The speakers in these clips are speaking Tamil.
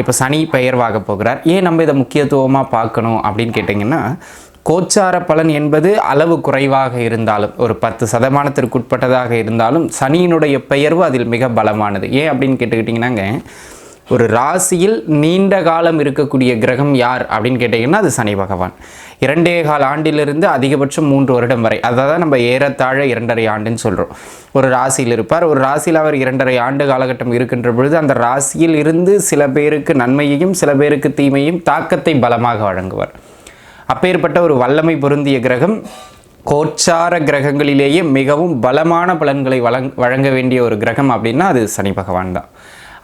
இப்போ சனி பெயர்வாக போகிறார். ஏன் நம்ம இதை முக்கியத்துவமாக பார்க்கணும் அப்படின்னு கேட்டிங்கன்னா கோச்சார பலன் என்பது அளவு குறைவாக இருந்தாலும் ஒரு பத்து சதமானத்திற்குட்பட்டதாக இருந்தாலும் சனியினுடைய பெயர்வு அதில் மிக பலமானது. ஏன் அப்படின்னு கேட்டுக்கிட்டிங்கன்னாங்க ஒரு ராசியில் நீண்ட காலம் இருக்கக்கூடிய கிரகம் யார் அப்படின்னு கேட்டிங்கன்னா அது சனி பகவான். இரண்டே கால ஆண்டிலிருந்து அதிகபட்சம் மூன்று வருடம் வரை அதாவது நம்ம ஏறத்தாழ இரண்டரை ஆண்டுன்னு சொல்கிறோம் ஒரு ராசியில் இருப்பார். ஒரு ராசியில் அவர் இரண்டரை ஆண்டு காலகட்டம் இருக்கின்ற பொழுது அந்த ராசியில் இருந்து சில பேருக்கு நன்மையையும் சில பேருக்கு தீமையும் தாக்கத்தை பலமாக வழங்குவார். அப்பேற்பட்ட ஒரு வல்லமை பொருந்திய கிரகம் கோச்சார கிரகங்களிலேயே மிகவும் பலமான பலன்களை வழங் வழங்க வேண்டிய ஒரு கிரகம் அப்படின்னா அது சனி பகவான் தான்.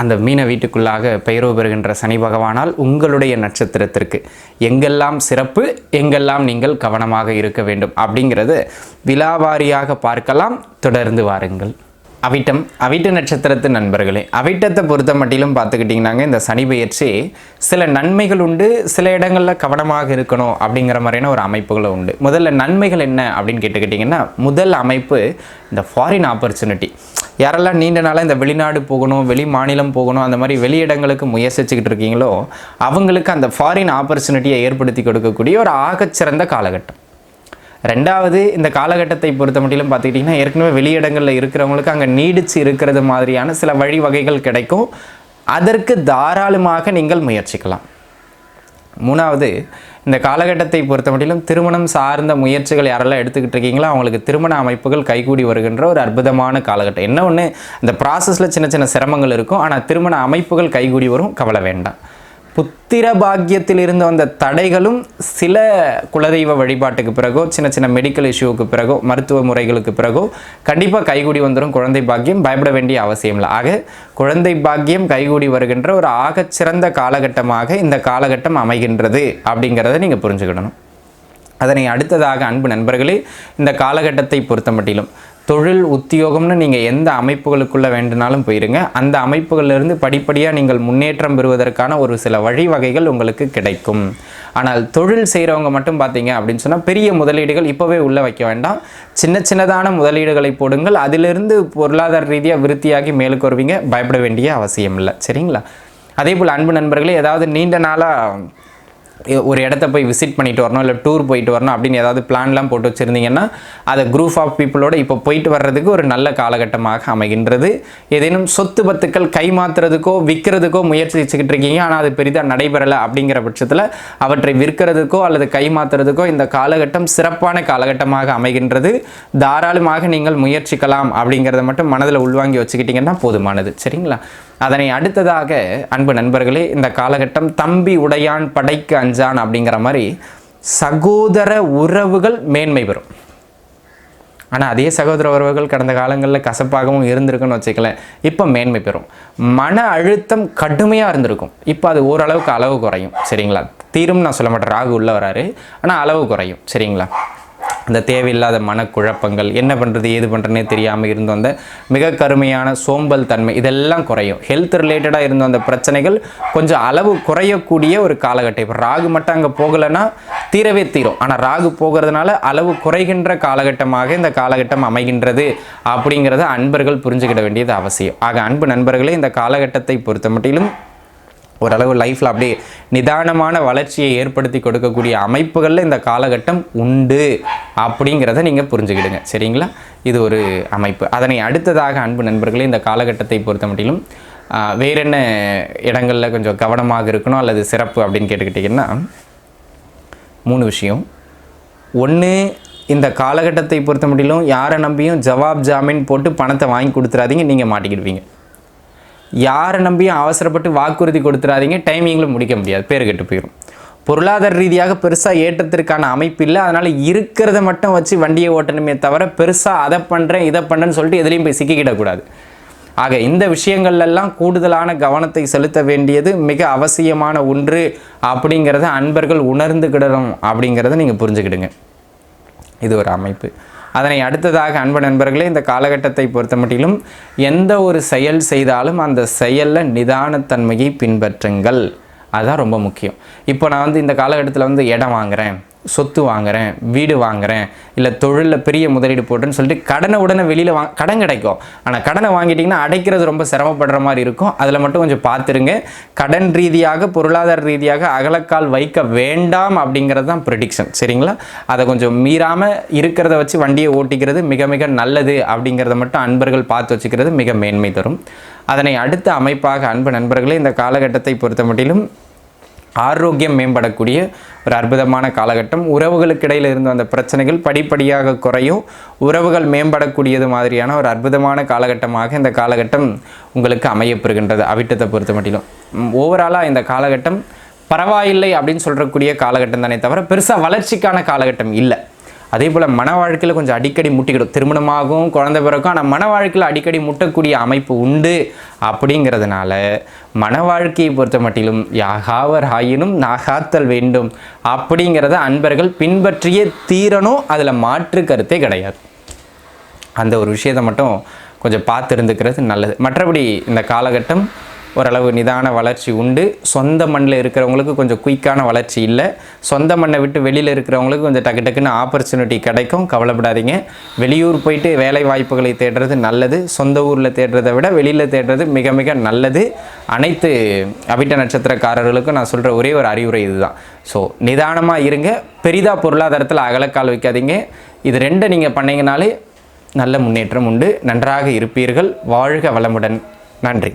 அந்த மீன வீட்டுக்குள்ளாக பெயரோ பெறுகின்ற சனி பகவானால் உங்களுடைய நட்சத்திரத்திற்கு எங்கெல்லாம் சிறப்பு எங்கெல்லாம் நீங்கள் கவனமாக இருக்க வேண்டும் அப்படிங்கிறது விலாவாரியாக பார்க்கலாம். தொடர்ந்து வாருங்கள். அவிட்டம் அவிட்ட நட்சத்திரத்து நண்பர்களே அவிட்டத்தை பொறுத்த மட்டிலும் பார்த்துக்கிட்டிங்கனாங்க இந்த சனி பெயர்ச்சி சில நன்மைகள் உண்டு சில இடங்களில் கவனமாக இருக்கணும் அப்படிங்கிற மாதிரியான ஒரு அமைப்புகளும் உண்டு. முதல்ல நன்மைகள் என்ன அப்படின்னு கேட்டுக்கிட்டிங்கன்னா முதல் அமைப்பு இந்த ஃபாரின் ஆப்பர்ச்சுனிட்டி யாரெல்லாம் நீண்ட நாளாக இந்த வெளிநாடு போகணும் வெளி மாநிலம் போகணும் அந்த மாதிரி வெளியிடங்களுக்கு முயற்சிச்சுக்கிட்டு இருக்கீங்களோ அவங்களுக்கு அந்த ஃபாரின் ஆப்பர்ச்சுனிட்டியை ஏற்படுத்தி கொடுக்கக்கூடிய ஒரு ஆகச்சிறந்த காலகட்டம். ரெண்டாவது இந்த காலகட்டத்தை பொறுத்த மட்டிலும் பார்த்துக்கிட்டிங்கன்னா ஏற்கனவே வெளியிடங்களில் இருக்கிறவங்களுக்கு அங்கே நீடிச்சு இருக்கிறது மாதிரியான சில வழிவகைகள் கிடைக்கும். அதற்கு தாராளமாக நீங்கள் முயற்சிக்கலாம். மூணாவது இந்த காலகட்டத்தை பொறுத்த மட்டிலும் திருமணம் சார்ந்த முயற்சிகள் யாரெல்லாம் எடுத்துக்கிட்டு இருக்கீங்களோ அவங்களுக்கு திருமண அமைப்புகள் கைகூடி வருகின்ற ஒரு அற்புதமான காலகட்டம். என்ன ஒன்று இந்த ப்ராசஸில் சின்ன சின்ன சிரமங்கள் இருக்கும் ஆனால் திருமண அமைப்புகள் கைகூடி வரும் கவலை வேண்டாம். புத்திர பாக்கியத்தில் இருந்து வந்த தடைகளும் சில குலதெய்வ வழிபாட்டுக்கு பிறகோ சின்ன சின்ன மெடிக்கல் இஷ்யூவுக்கு பிறகோ மருத்துவ முறைகளுக்கு பிறகோ கண்டிப்பாக கைகூடி வந்துடும் குழந்தை பாக்கியம். பயப்பட வேண்டிய அவசியம் இல்லை. ஆக குழந்தை பாக்கியம் கைகூடி வருகின்ற ஒரு ஆகச்சிறந்த காலகட்டமாக இந்த காலகட்டம் அமைகின்றது அப்படிங்கிறத நீங்கள் புரிஞ்சுக்கிடணும். அதனை அடுத்ததாக அன்பு நண்பர்களே இந்த காலகட்டத்தை பொறுத்த மட்டிலும் தொழில் உத்தியோகம்னு நீங்கள் எந்த அமைப்புகளுக்குள்ளே வேண்டுனாலும் போயிருங்க. அந்த அமைப்புகளிலிருந்து படிப்படியாக நீங்கள் முன்னேற்றம் பெறுவதற்கான ஒரு சில வழிவகைகள் உங்களுக்கு கிடைக்கும். ஆனால் தொழில் செய்கிறவங்க மட்டும் பார்த்தீங்க அப்படின்னு சொன்னால் பெரிய முதலீடுகள் இப்போவே உள்ளே வைக்க வேண்டாம். சின்ன சின்னதான முதலீடுகளை போடுங்கள். அதிலிருந்து பொருளாதார ரீதியாக விருத்தியாகி மேலுக்கு வருவீங்க. பயப்பட வேண்டிய அவசியம் இல்லை சரிங்களா? அதே போல் அன்பு நண்பர்களே ஏதாவது நீண்ட நாளாக ஒரு இடத்த போய் விசிட் பண்ணிட்டு வரணும் இல்லை டூர் போயிட்டு வரணும் அப்படின்னு ஏதாவது பிளான்லாம் போட்டு வச்சுருந்தீங்கன்னா அதை குரூப் ஆஃப் பீப்புளோட இப்போ போயிட்டு வர்றதுக்கு ஒரு நல்ல காலகட்டமாக அமைகின்றது. ஏதேனும் சொத்து பத்துக்கள் கைமாத்துறதுக்கோ விற்கிறதுக்கோ முயற்சி வச்சுக்கிட்டு இருக்கீங்க ஆனால் அது பெரிதாக நடைபெறலை அப்படிங்கிற பட்சத்தில் அவற்றை விற்கிறதுக்கோ அல்லது கைமாத்துறதுக்கோ இந்த காலகட்டம் சிறப்பான காலகட்டமாக அமைகின்றது. தாராளமாக நீங்கள் முயற்சிக்கலாம் அப்படிங்கிறத மட்டும் மனதில் உள்வாங்கி வச்சுக்கிட்டிங்கன்னா போதுமானது. சரிங்களா? அதனை அடுத்ததாக அன்பு நண்பர்களே இந்த காலகட்டம் தம்பி உடையான் படைக்கு அஞ்சான் அப்படிங்கிற மாதிரி சகோதர உறவுகள் மேன்மை பெறும். ஆனால் அதே சகோதர உறவுகள் கடந்த காலங்களில் கசப்பாகவும் இருந்திருக்குன்னு வச்சுக்கலேன் இப்போ மேன்மை பெறும். மன அழுத்தம் கடுமையாக இருந்திருக்கும். இப்போ அது ஓரளவுக்கு அளவு குறையும். சரிங்களா? தீரும் நான் சொல்ல மாட்டேன். ராகு உள்ள வராரு. ஆனால் அளவு குறையும். சரிங்களா? அந்த தேவையில்லாத மனக்குழப்பங்கள் என்ன பண்ணுறது ஏது பண்ணுறதுனே தெரியாமல் இருந்த அந்த மிக கருமையான சோம்பல் தன்மை இதெல்லாம் குறையும். ஹெல்த் ரிலேட்டடாக இருந்த அந்த பிரச்சனைகள் கொஞ்சம் அளவு குறையக்கூடிய ஒரு காலகட்டம். இப்போ ராகு மட்டும் அங்கே போகலைன்னா தீரவே தீரும். ஆனால் ராகு போகிறதுனால அளவு குறைகின்ற காலகட்டமாக இந்த காலகட்டம் அமைகின்றது அப்படிங்கிறத அன்பர்கள் புரிஞ்சுக்கிட வேண்டியது அவசியம். ஆக அன்பு நண்பர்களே இந்த காலகட்டத்தை பொறுத்த மட்டிலும் ஓரளவு லைஃப்பில் அப்படியே நிதானமான வளர்ச்சியை ஏற்படுத்தி கொடுக்கக்கூடிய அமைப்புகளில் இந்த காலகட்டம் உண்டு அப்படிங்கிறத நீங்கள் புரிஞ்சுக்கிடுங்க. சரிங்களா? இது ஒரு அமைப்பு. அதனை அடுத்ததாக அன்பு நண்பர்களே இந்த காலகட்டத்தை பொறுத்த மட்டிலும் வேறென்ன வேற என்ன இடங்களில் கொஞ்சம் கவனமாக இருக்கணும் அல்லது சிறப்பு அப்படின்னு கேட்டுக்கிட்டிங்கன்னா மூணு விஷயம். ஒன்று இந்த காலகட்டத்தை பொறுத்த மட்டிலும் யாரை நம்பியும் ஜவாப் ஜாமீன் போட்டு பணத்தை வாங்கி கொடுத்துறாதீங்க நீங்கள் மாட்டிக்கிடுவீங்க. யாரை நம்பியும் அவசரப்பட்டு வாக்குறுதி கொடுத்துறாதீங்க டைமிங்கில் முடிக்க முடியாது. பேர் கெட்டு போயிடும் பொருளாதார ரீதியாக பெருசாக ஏற்றத்திற்கான அமைப்பு இல்லை. அதனால் இருக்கிறத மட்டும் வச்சு வண்டியை ஓட்டணுமே தவிர பெருசாக அதை பண்ணுறேன் இதை பண்ணுறேன்னு சொல்லிட்டு எதுலேயும் போய் சிக்கிக்கிடக்கூடாது ஆக இந்த விஷயங்கள்லாம் கூடுதலான கவனத்தை செலுத்த வேண்டியது மிக அவசியமான ஒன்று அப்படிங்கிறத அன்பர்கள் உணர்ந்துக்கிடணும் அப்படிங்கிறத நீங்கள் புரிஞ்சுக்கிடுங்க. இது ஒரு அமைப்பு. அதனை அடுத்ததாக அன்பு நண்பர்களே இந்த காலகட்டத்தை பொறுத்த மட்டிலும் எந்த ஒரு செயல் செய்தாலும் அந்த செயலில் நிதானத்தன்மையை பின்பற்றுங்கள். அதுதான் ரொம்ப முக்கியம். இப்போ நான் வந்து இந்த காலகட்டத்தில் வந்து இடம் வாங்குகிறேன் சொத்து வாங்குறேன் வீடு வாங்குறேன் இல்லை தொழிலில் பெரிய முதலீடு போட்டுன்னு சொல்லிட்டு கடனை உடனே வெளியில் வா கடன் கிடைக்கும். ஆனால் கடனை வாங்கிட்டிங்கன்னா அடைக்கிறது ரொம்ப சிரமப்படுற மாதிரி இருக்கும். அதில் மட்டும் கொஞ்சம் பார்த்துருங்க. கடன் ரீதியாக பொருளாதார ரீதியாக அகலக்கால் வைக்க வேண்டாம் அப்படிங்கிறது தான் ப்ரிடிக்ஷன் சரிங்களா? அதை கொஞ்சம் மீறாமல் இருக்கிறத வச்சு வண்டியை ஓட்டிக்கிறது மிக மிக நல்லது அப்படிங்கிறத மட்டும் அன்பர்கள் பார்த்து வச்சுக்கிறது மிக மேன்மை தரும். அதனை அடுத்த அமைப்பாக அன்பு நண்பர்களே இந்த காலகட்டத்தை பொறுத்த மட்டிலும் ஆரோக்கியம் மேம்படக்கூடிய ஒரு அற்புதமான காலகட்டம். உறவுகளுக்கு இடையில் இருந்த அந்த பிரச்சனைகள் படிப்படியாக குறையும். உறவுகள் மேம்படக்கூடியது மாதிரியான ஒரு அற்புதமான காலகட்டமாக இந்த காலகட்டம் உங்களுக்கு அமையப்பெறுகின்றது. அவிட்டத்தை பொறுத்த மட்டிலும். ஓவராலாக இந்த காலகட்டம் பரவாயில்லை அப்படின்னு சொல்கிறக்கூடிய காலகட்டம் தானே தவிர பெருசாக வளர்ச்சிக்கான காலகட்டம் இல்லை. அதே போல் மன வாழ்க்கையில் கொஞ்சம் அடிக்கடி முட்டிக்கிடும். திருமணமாகவும் குழந்தை பிறக்கும் ஆனால் மன வாழ்க்கையில் அடிக்கடி முட்டக்கூடிய அமைப்பு உண்டு அப்படிங்கிறதுனால மன வாழ்க்கையை பொறுத்த மட்டிலும் யாகாவர் ஆயினும் நாகாத்தல் வேண்டும் அப்படிங்கிறத அன்பர்கள் பின்பற்றியே தீரணும். அதில் மாற்று கருத்தே கிடையாது. அந்த ஒரு விஷயத்தை மட்டும் கொஞ்சம் பார்த்து இருந்துக்கிறது நல்லது. மற்றபடி இந்த காலகட்டம் ஓரளவு நிதான வளர்ச்சி உண்டு. சொந்த மண்ணில் இருக்கிறவங்களுக்கு கொஞ்சம் குயிக்கான வளர்ச்சி இல்லை. சொந்த மண்ணை விட்டு வெளியில் இருக்கிறவங்களுக்கு கொஞ்சம் டக்கு டக்குன்னு ஆப்பர்ச்சுனிட்டி கிடைக்கும். கவலைப்படாதீங்க. வெளியூர் போயிட்டு வேலை வாய்ப்புகளை தேடுறது நல்லது. சொந்த ஊரில் தேடுறதை விட வெளியில் தேடுறது மிக மிக நல்லது. அனைத்து அவிட்ட நட்சத்திரக்காரர்களுக்கும் நான் சொல்கிற ஒரே ஒரு அறிவுரை இதுதான். ஸோ நிதானமாக இருங்க. பெரிதாக பொருளாதாரத்தில் அகலக்கால் வைக்காதீங்க. இது ரெண்டை நீங்கள் பண்ணீங்கனாலே நல்ல முன்னேற்றம் உண்டு. நன்றாக இருப்பீர்கள். வாழ்க வளமுடன். நன்றி.